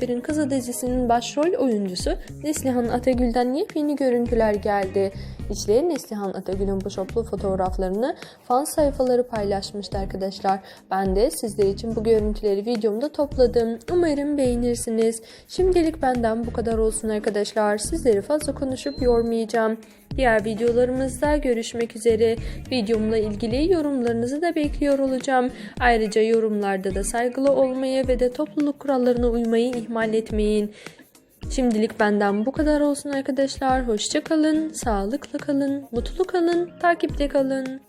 Sefir'in Kızı dizisinin başrol oyuncusu Neslihan Atagül'den yepyeni görüntüler geldi. İşte Neslihan Atagül'ün bu şoplu fotoğraflarını fan sayfaları paylaşmıştı arkadaşlar. Ben de sizler için bu görüntüleri videomda topladım. Umarım beğenirsiniz. Şimdilik benden bu kadar olsun arkadaşlar. Sizleri fazla konuşup yormayacağım. Diğer videolarımızda görüşmek üzere. Videomla ilgili yorumlarınızı da bekliyor olacağım. Ayrıca yorumlarda da saygılı olmayı ve de topluluk kurallarına uymayı ihmal etmeyin. Şimdilik benden bu kadar olsun arkadaşlar. Hoşça kalın, sağlıklı kalın, mutlu kalın, takipte kalın.